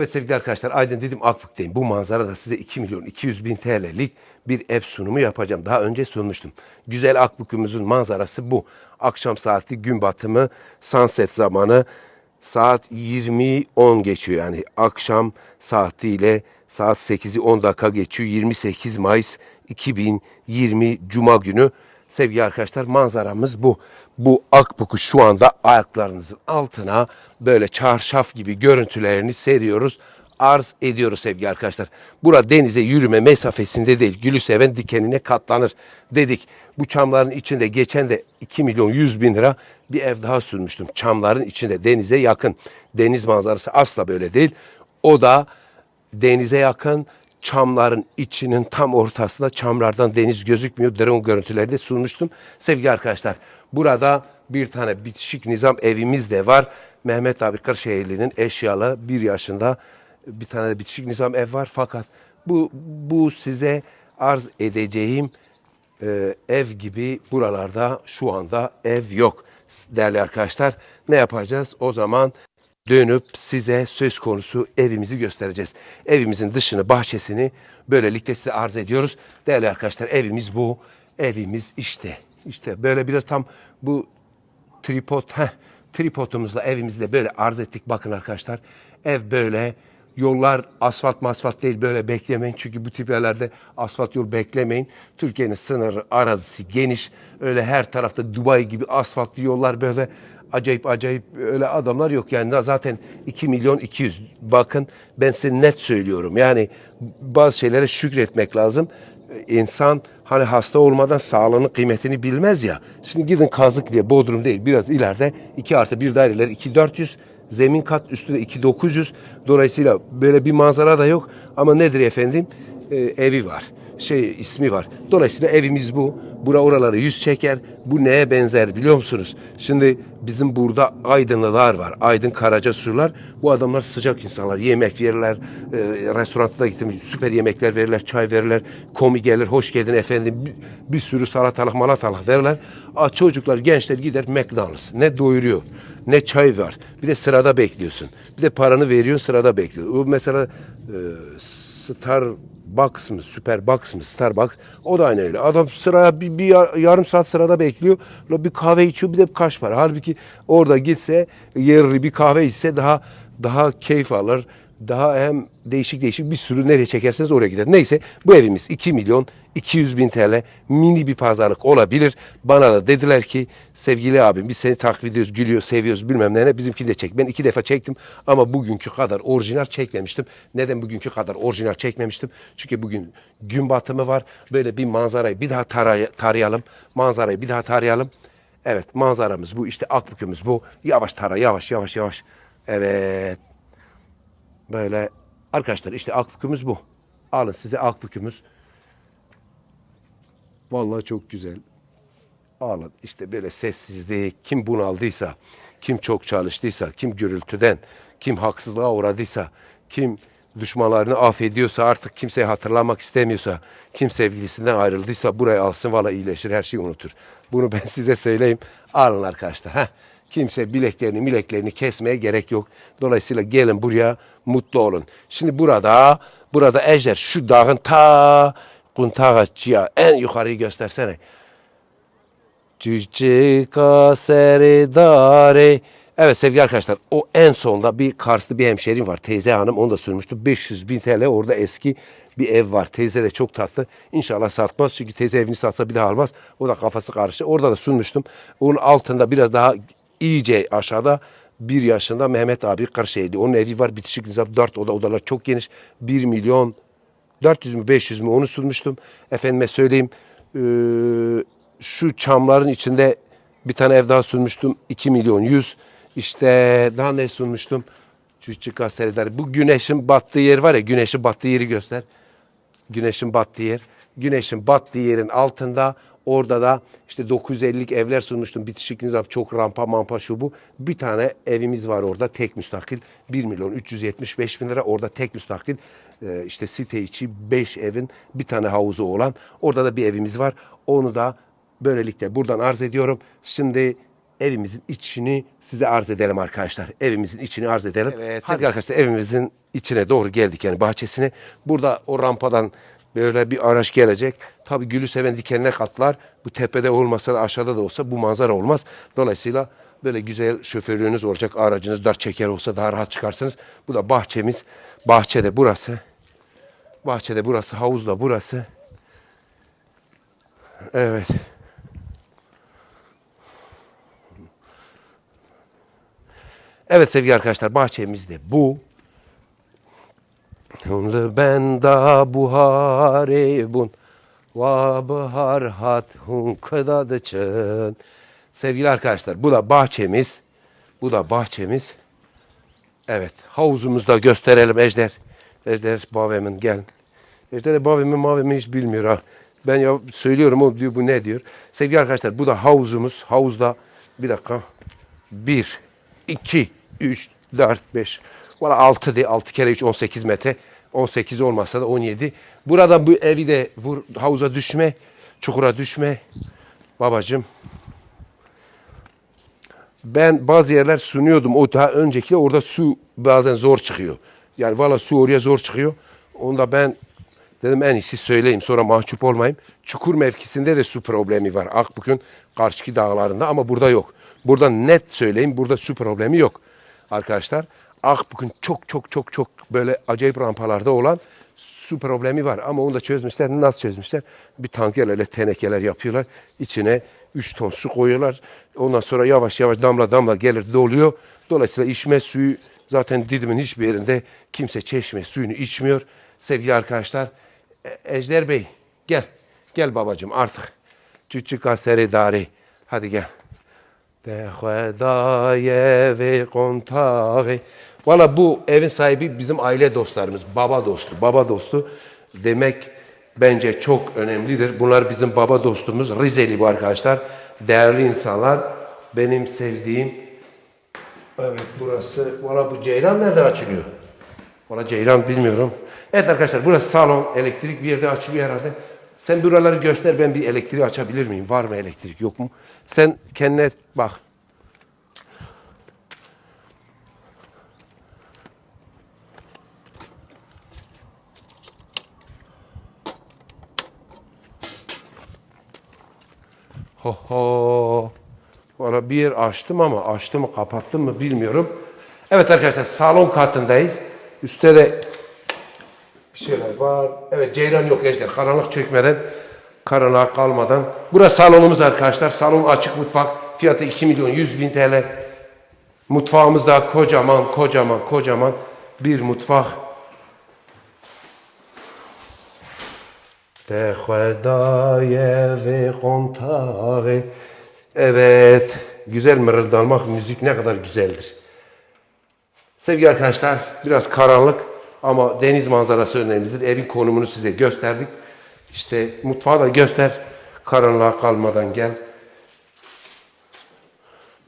Evet sevgili arkadaşlar Aydın dedim Akbük'teyim. Bu manzarada size 2 milyon 200 bin TL'lik bir ev sunumu yapacağım. Daha önce sunmuştum. Güzel Akbük'ümüzün manzarası bu. Akşam saati gün batımı sunset zamanı saat 20.10 geçiyor. Yani akşam saatiyle saat 8'i 10 dakika geçiyor. 28 Mayıs 2020 Cuma günü. Sevgili arkadaşlar manzaramız bu. Bu Akbuk'u şu anda ayaklarınızın altına böyle çarşaf gibi görüntülerini seriyoruz. Arz ediyoruz sevgili arkadaşlar. Bura denize yürüme mesafesinde değil. Gülü seven dikenine katlanır dedik. Bu çamların içinde geçen de 2 milyon 100 bin lira bir ev daha sürmüştüm. Çamların içinde denize yakın. Deniz manzarası asla böyle değil. O da denize yakın çamların içinin tam ortasında çamlardan deniz gözükmüyor. Drone görüntüleri de sunmuştum. Sevgili arkadaşlar burada bir tane bitişik nizam evimiz de var. Mehmet abi Kırşehirli'nin eşyalı bir yaşında bir tane de bitişik nizam ev var. Fakat bu, bu size arz edeceğim e, ev gibi buralarda şu anda ev yok. Değerli arkadaşlar ne yapacağız? O zaman dönüp size söz konusu evimizi göstereceğiz. Evimizin dışını, bahçesini böylelikle size arz ediyoruz. Değerli arkadaşlar evimiz bu. Evimiz işte. İşte böyle biraz tam bu tripod, heh, tripodumuzla evimizi de böyle arz ettik. Bakın arkadaşlar ev böyle Yollar asfalt masfalt değil böyle beklemeyin. Çünkü bu tip yerlerde asfalt yol beklemeyin. Türkiye'nin sınır arazisi geniş. Öyle her tarafta Dubai gibi asfaltlı yollar böyle acayip acayip öyle adamlar yok. Yani zaten 2 milyon 200. Bakın ben size net söylüyorum. Yani bazı şeylere şükretmek lazım. İnsan hani hasta olmadan sağlığının kıymetini bilmez ya. Şimdi gidin kazık diye Bodrum değil biraz ileride 2 artı 1 daireler 2400 Zemin kat üstünde 2900. Dolayısıyla böyle bir manzara da yok. Ama nedir efendim? Ee, evi var. Şey ismi var. Dolayısıyla evimiz bu. Bura oraları yüz çeker. Bu neye benzer biliyor musunuz? Şimdi bizim burada Aydınlılar var. Aydın Karaca Surlar. Bu adamlar sıcak insanlar. Yemek verirler. E, restoranda da gittim. Süper yemekler verirler. Çay verirler. Komi gelir. Hoş geldin efendim. Bir, bir sürü salatalık malatalık verirler. Aa, çocuklar gençler gider McDonald's. Ne doyuruyor ne çay var. Bir de sırada bekliyorsun. Bir de paranı veriyorsun sırada bekliyorsun. O mesela e, Starbucks mı, Superbox mı, Starbucks o da aynı öyle. Adam sıraya bir, bir yar- yarım saat sırada bekliyor. La Bir kahve içiyor bir de kaç para. Halbuki orada gitse yerli bir kahve içse daha daha keyif alır. Daha hem değişik değişik bir sürü nereye çekerseniz oraya gider. Neyse bu evimiz 2 milyon 200 bin TL mini bir pazarlık olabilir. Bana da dediler ki sevgili abim biz seni takip ediyoruz, gülüyoruz, seviyoruz bilmem ne. Bizimki de çek. Ben iki defa çektim ama bugünkü kadar orijinal çekmemiştim. Neden bugünkü kadar orijinal çekmemiştim? Çünkü bugün gün batımı var. Böyle bir manzarayı bir daha taray- tarayalım. Manzarayı bir daha tarayalım. Evet manzaramız bu. İşte Akbükümüz bu. Yavaş tara yavaş yavaş yavaş. Evet. Böyle arkadaşlar işte akbükümüz bu. Alın size akbükümüz. Vallahi çok güzel. Alın işte böyle sessizliği kim bunaldıysa, kim çok çalıştıysa, kim gürültüden, kim haksızlığa uğradıysa, kim düşmanlarını affediyorsa artık kimseyi hatırlamak istemiyorsa, kim sevgilisinden ayrıldıysa buraya alsın valla iyileşir her şeyi unutur. Bunu ben size söyleyeyim. Alın arkadaşlar. Heh. Kimse bileklerini mileklerini kesmeye gerek yok. Dolayısıyla gelin buraya mutlu olun. Şimdi burada burada Ejder şu dağın ta Kuntağaçı'ya en yukarıyı göstersene. Cücika seridare. Evet sevgili arkadaşlar o en sonda bir Karslı bir hemşerim var. Teyze hanım onu da sürmüştü. 500 bin TL orada eski bir ev var. Teyze de çok tatlı. İnşallah satmaz. Çünkü teyze evini satsa bir daha almaz. O da kafası karıştı. Orada da sunmuştum. Onun altında biraz daha iyice aşağıda bir yaşında Mehmet abi Kırşehirli. Onun evi var bitişik nizam. Dört oda odalar çok geniş. 1 milyon 400 mü 500 mü onu sunmuştum. Efendime söyleyeyim eee, şu çamların içinde bir tane ev daha sunmuştum. 2 milyon 100. İşte daha ne sunmuştum? Küçük gazeteler. Bu güneşin battığı yer var ya güneşin battığı yeri göster. Güneşin battığı yer. Güneşin battığı yerin altında orada da işte 950'lik evler sunmuştum. Bitişik nizam çok rampa mampa şu bu. Bir tane evimiz var orada tek müstakil. 1 milyon 375 bin lira orada tek müstakil. Ee, işte site içi 5 evin bir tane havuzu olan. Orada da bir evimiz var. Onu da böylelikle buradan arz ediyorum. Şimdi evimizin içini size arz edelim arkadaşlar. Evimizin içini arz edelim. Evet, Hadi arkadaşlar evimizin içine doğru geldik yani bahçesine. Burada o rampadan böyle bir araç gelecek. Tabii gülü seven dikenine katlar. Bu tepede olmasa da aşağıda da olsa bu manzara olmaz. Dolayısıyla böyle güzel şoförlüğünüz olacak. Aracınız dört çeker olsa daha rahat çıkarsınız. Bu da bahçemiz. Bahçede burası. Bahçede burası, havuzda burası. Evet. Evet sevgili arkadaşlar bahçemiz de bu. Und ben da buhare bun va bahar hat hun kadadıçın. Sevgili arkadaşlar bu da bahçemiz. Bu da bahçemiz. Evet havuzumuzu da gösterelim Ejder. Ejder Bavemin gel. Ejder Bavemin Mavemin hiç bilmiyor ha. Ben ya söylüyorum o diyor bu ne diyor. Sevgili arkadaşlar bu da havuzumuz. Havuzda bir dakika. Bir, iki, üç, dört, beş. Valla altı de altı kere üç on sekiz metre. 18 olmasa da 17. Burada bu evi de vur, havuza düşme, çukura düşme. Babacım ben bazı yerler sunuyordum. O daha önceki orada su bazen zor çıkıyor. Yani valla su oraya zor çıkıyor. Onda ben dedim en iyisi söyleyeyim sonra mahcup olmayayım. Çukur mevkisinde de su problemi var. Akbük'ün karşıki dağlarında ama burada yok. Burada net söyleyeyim burada su problemi yok arkadaşlar. Akbük'ün çok çok çok çok böyle acayip rampalarda olan su problemi var. Ama onu da çözmüşler. Nasıl çözmüşler? Bir tankerlerle tenekeler yapıyorlar. İçine 3 ton su koyuyorlar. Ondan sonra yavaş yavaş damla damla gelir doluyor. Dolayısıyla içme suyu zaten Didim'in hiçbir yerinde kimse çeşme suyunu içmiyor. Sevgili arkadaşlar E- Ejder Bey gel. Gel babacığım artık. Küçük aseri dari. Hadi gel. Hudaye ve kontağı. Valla bu evin sahibi bizim aile dostlarımız. Baba dostu. Baba dostu demek bence çok önemlidir. Bunlar bizim baba dostumuz. Rizeli bu arkadaşlar. Değerli insanlar. Benim sevdiğim Evet burası. Valla bu ceylan nerede açılıyor? Valla ceylan bilmiyorum. Evet arkadaşlar burası salon. Elektrik bir yerde açılıyor herhalde. Sen buraları göster ben bir elektriği açabilir miyim? Var mı elektrik yok mu? Sen kendine bak. Ho ho. Valla bir yer açtım ama açtım mı kapattım mı bilmiyorum. Evet arkadaşlar salon katındayız. Üstte de bir şeyler var. Evet ceylan yok gençler. Karanlık çökmeden, karanlığa kalmadan. Burası salonumuz arkadaşlar. Salon açık mutfak. Fiyatı 2 milyon 100 bin TL. Mutfağımız da kocaman, kocaman, kocaman bir mutfak. De hudaye ve kontağı. Evet, güzel mırıldanmak, müzik ne kadar güzeldir. Sevgili arkadaşlar, biraz karanlık ama deniz manzarası önemlidir. Evin konumunu size gösterdik. İşte mutfağı da göster, karanlığa kalmadan gel.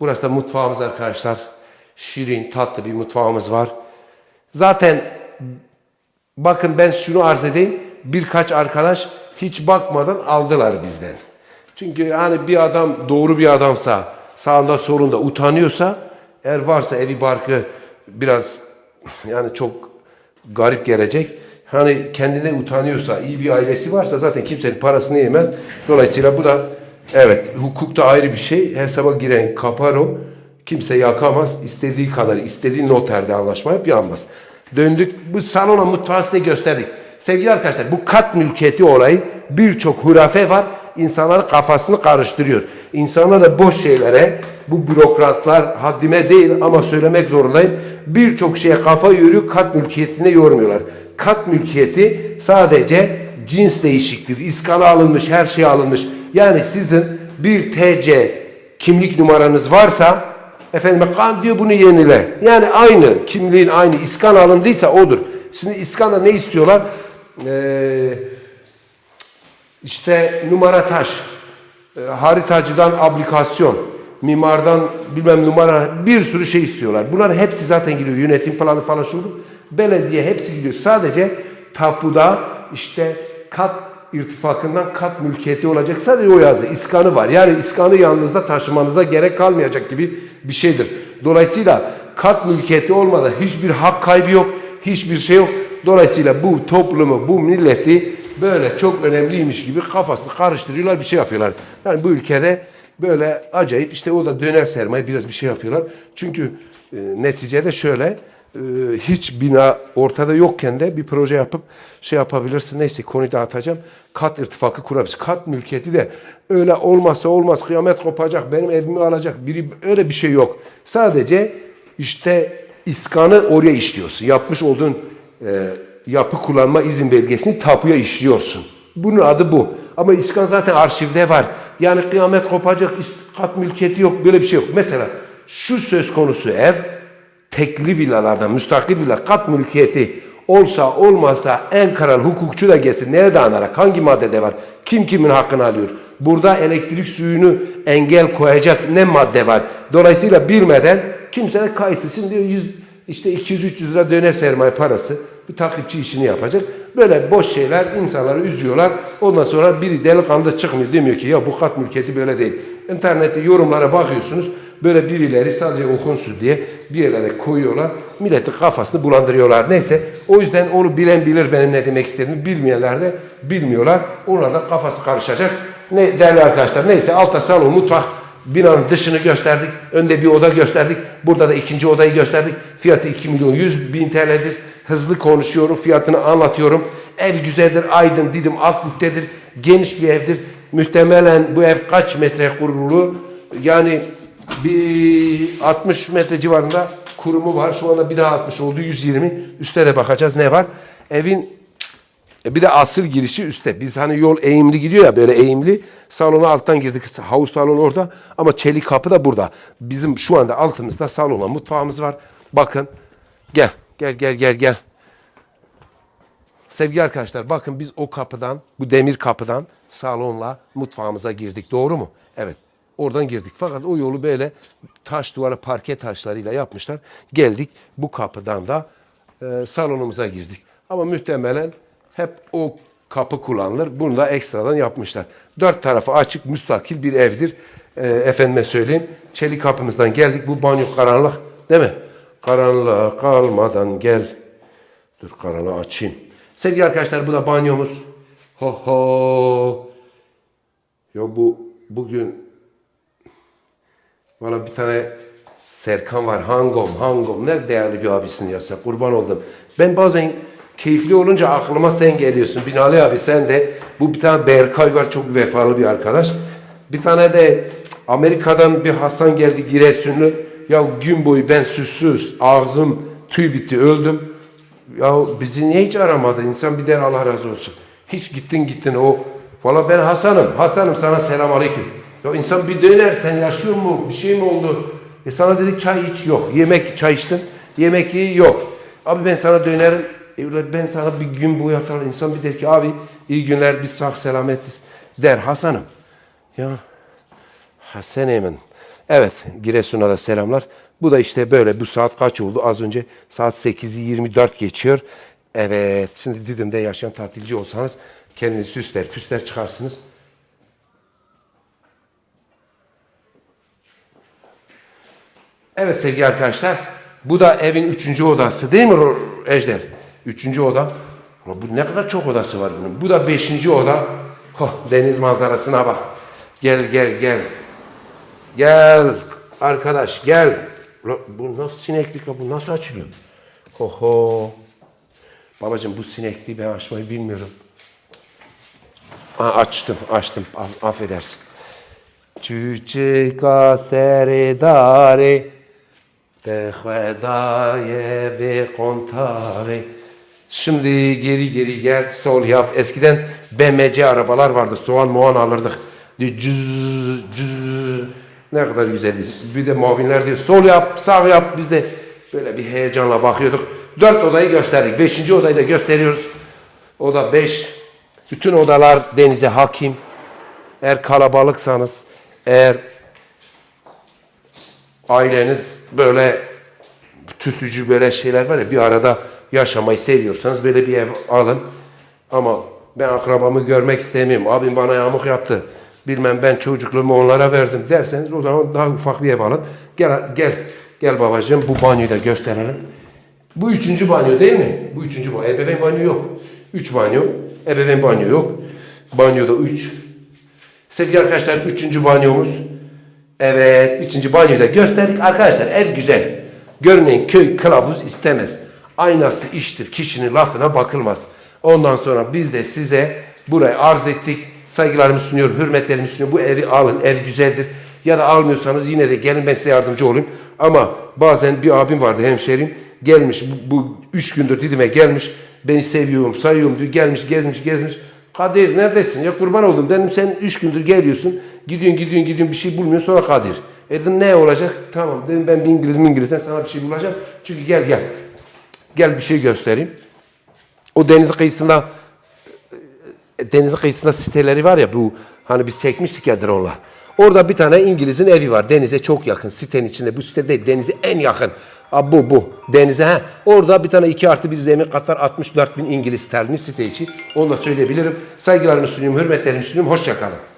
Burası da mutfağımız arkadaşlar. Şirin, tatlı bir mutfağımız var. Zaten bakın ben şunu arz edeyim. Birkaç arkadaş hiç bakmadan aldılar bizden. Çünkü hani bir adam doğru bir adamsa, sağında solunda utanıyorsa, eğer varsa evi barkı biraz yani çok garip gelecek. Hani kendine utanıyorsa, iyi bir ailesi varsa zaten kimsenin parasını yemez. Dolayısıyla bu da evet hukukta ayrı bir şey. Her sabah giren kapar o. Kimse yakamaz. İstediği kadar, istediği noterde anlaşma yap yanmaz. Döndük. Bu salona mutfağı size gösterdik. Sevgili arkadaşlar bu kat mülkiyeti olayı birçok hurafe var. İnsanların kafasını karıştırıyor. İnsanlar da boş şeylere bu bürokratlar haddime değil ama söylemek zorundayım. Birçok şeye kafa yoruyor, kat mülkiyetine yormuyorlar. Kat mülkiyeti sadece cins değişiktir. İskana alınmış, her şey alınmış. Yani sizin bir TC kimlik numaranız varsa efendim kan diyor bunu yenile. Yani aynı kimliğin aynı iskan alındıysa odur. Şimdi iskanda ne istiyorlar? Eee işte numara taş, e, haritacıdan aplikasyon, mimardan bilmem numara bir sürü şey istiyorlar. Bunlar hepsi zaten gidiyor. Yönetim planı falan şu. Belediye hepsi gidiyor. Sadece tapuda işte kat irtifakından kat mülkiyeti olacak. Sadece o yazı. iskanı var. Yani iskanı yanınızda taşımanıza gerek kalmayacak gibi bir şeydir. Dolayısıyla kat mülkiyeti olmadan hiçbir hak kaybı yok. Hiçbir şey yok. Dolayısıyla bu toplumu, bu milleti böyle çok önemliymiş gibi kafasını karıştırıyorlar, bir şey yapıyorlar. Yani bu ülkede böyle acayip işte o da döner sermaye biraz bir şey yapıyorlar. Çünkü e, neticede şöyle e, hiç bina ortada yokken de bir proje yapıp şey yapabilirsin. Neyse konuyu dağıtacağım. Kat irtifakı kurabilirsin. Kat mülkiyeti de öyle olmazsa olmaz kıyamet kopacak benim evimi alacak biri öyle bir şey yok. Sadece işte iskanı oraya işliyorsun. Yapmış olduğun e, yapı kullanma izin belgesini tapuya işliyorsun. Bunun adı bu. Ama iskan zaten arşivde var. Yani kıyamet kopacak, kat mülkiyeti yok, böyle bir şey yok. Mesela şu söz konusu ev, tekli villalardan, müstakil villa, kat mülkiyeti olsa olmasa en karar hukukçu da gelsin. Neye dayanarak, hangi maddede var, kim kimin hakkını alıyor? Burada elektrik suyunu engel koyacak ne madde var? Dolayısıyla bilmeden kimse de kayıtsızsın diyor 100, işte 200-300 lira döner sermaye parası bir takipçi işini yapacak. Böyle boş şeyler insanları üzüyorlar. Ondan sonra biri delikanlı çıkmıyor demiyor ki ya bu kat mülkiyeti böyle değil. İnternette yorumlara bakıyorsunuz. Böyle birileri sadece okunsun diye bir yerlere koyuyorlar. Milletin kafasını bulandırıyorlar. Neyse o yüzden onu bilen bilir benim ne demek istediğimi. Bilmeyenler de bilmiyorlar. Onlar da kafası karışacak. Ne değerli arkadaşlar neyse altta salon mutfak binanın dışını gösterdik. Önde bir oda gösterdik. Burada da ikinci odayı gösterdik. Fiyatı 2 milyon 100 bin TL'dir. Hızlı konuşuyorum. Fiyatını anlatıyorum. Ev güzeldir. Aydın, Didim, Akbük'tedir. Geniş bir evdir. Muhtemelen bu ev kaç metre kurulu? Yani bir 60 metre civarında kurumu var. Şu anda bir daha 60 oldu. 120. Üste de bakacağız ne var. Evin e bir de asıl girişi üstte. Biz hani yol eğimli gidiyor ya böyle eğimli. Salona alttan girdik. Havuz salonu orada ama çelik kapı da burada. Bizim şu anda altımızda salonla mutfağımız var. Bakın. Gel. Gel gel gel gel. Sevgili arkadaşlar bakın biz o kapıdan, bu demir kapıdan salonla mutfağımıza girdik. Doğru mu? Evet. Oradan girdik. Fakat o yolu böyle taş duvara parke taşlarıyla yapmışlar. Geldik bu kapıdan da e, salonumuza girdik. Ama muhtemelen hep o kapı kullanılır. Bunu da ekstradan yapmışlar. Dört tarafı açık, müstakil bir evdir. E, efendime söyleyeyim. Çelik kapımızdan geldik. Bu banyo karanlık değil mi? Karanlığa kalmadan gel. Dur karanlığı açayım. Sevgili arkadaşlar bu da banyomuz. Ho ho. Ya bu bugün Valla bir tane Serkan var. Hangom, Hangom. Ne değerli bir abisin ya sen. Kurban oldum. Ben bazen keyifli olunca aklıma sen geliyorsun. Binali abi sen de. Bu bir tane Berkay var. Çok vefalı bir arkadaş. Bir tane de Amerika'dan bir Hasan geldi Giresunlu. Ya gün boyu ben süssüz. Ağzım tüy bitti. Öldüm. Ya bizi niye hiç aramadı? İnsan bir der Allah razı olsun. Hiç gittin gittin o. Valla ben Hasan'ım. Hasan'ım sana selam aleyküm. Ya insan bir döner sen yaşıyor mu? Bir şey mi oldu? E sana dedik çay iç yok. Yemek çay içtin. Yemek iyi yok. Abi ben sana dönerim. E ben sana bir gün boyu atarım. İnsan bir der ki abi iyi günler biz sağ selametiz. Der Hasan'ım. Ya Hasan Emin. Evet Giresun'a da selamlar. Bu da işte böyle bu saat kaç oldu? Az önce saat 8'i 24 geçiyor. Evet şimdi Didim'de yaşayan tatilci olsanız kendinizi süsler püsler çıkarsınız. Evet sevgili arkadaşlar. Bu da evin üçüncü odası değil mi Ejder? Üçüncü oda. Bu ne kadar çok odası var bunun. Bu da beşinci oda. Oh, deniz manzarasına bak. Gel gel gel. Gel arkadaş gel. Bu nasıl sineklik? Bu nasıl açılıyor? Oho. Babacığım bu sinekliği ben açmayı bilmiyorum. Ha, açtım açtım. Af- affedersin. Çüçeka seredare de hvedaye ve kontare. Şimdi geri geri gel sol yap. Eskiden BMC arabalar vardı. Soğan muan alırdık. Cüz, cüz. Ne kadar güzeldi. Bir de muavinler diyor sol yap sağ yap. Biz de böyle bir heyecanla bakıyorduk. Dört odayı gösterdik. Beşinci odayı da gösteriyoruz. Oda beş. Bütün odalar denize hakim. Eğer kalabalıksanız, eğer aileniz böyle tütücü böyle şeyler var ya bir arada yaşamayı seviyorsanız böyle bir ev alın. Ama Ben akrabamı görmek istemiyorum. Abim bana yamuk yaptı. Bilmem ben çocukluğumu onlara verdim derseniz o zaman daha ufak bir ev alın. Gel gel gel babacığım bu banyoyu da gösterelim. Bu üçüncü banyo değil mi? Bu üçüncü banyo. Ebeveyn banyo yok. Üç banyo. Ebeveyn banyo yok. Banyoda üç. Sevgili arkadaşlar üçüncü banyomuz. Evet üçüncü banyoyu da gösterdik. Arkadaşlar ev güzel. Görmeyin köy kılavuz istemez. Aynası iştir. Kişinin lafına bakılmaz. Ondan sonra biz de size burayı arz ettik. Saygılarımı sunuyorum, hürmetlerimi sunuyorum. Bu evi alın, ev güzeldir. Ya da almıyorsanız yine de gelin ben size yardımcı olayım. Ama bazen bir abim vardı hemşerim. Gelmiş bu, bu üç gündür Didim'e gelmiş. Beni seviyorum, sayıyorum diyor. Gelmiş, gezmiş, gezmiş. Kadir neredesin? Ya kurban oldum. Dedim sen üç gündür geliyorsun. Gidiyorsun, gidiyorsun, gidiyorsun bir şey bulmuyorsun. Sonra Kadir. E dedim ne olacak? Tamam dedim ben bir İngiliz mi İngilizden sana bir şey bulacağım. Çünkü gel gel. Gel bir şey göstereyim. O deniz kıyısında e, deniz kıyısında siteleri var ya bu hani biz çekmiştik ya drone'la. Orada bir tane İngiliz'in evi var. Denize çok yakın. Sitenin içinde. Bu site değil. Denize en yakın. Ha, bu bu. Denize ha. Orada bir tane 2 artı bir zemin katar 64 bin İngiliz sterlini site içi. Onu da söyleyebilirim. Saygılarımı sunuyorum. Hürmetlerimi sunuyorum. Hoşçakalın.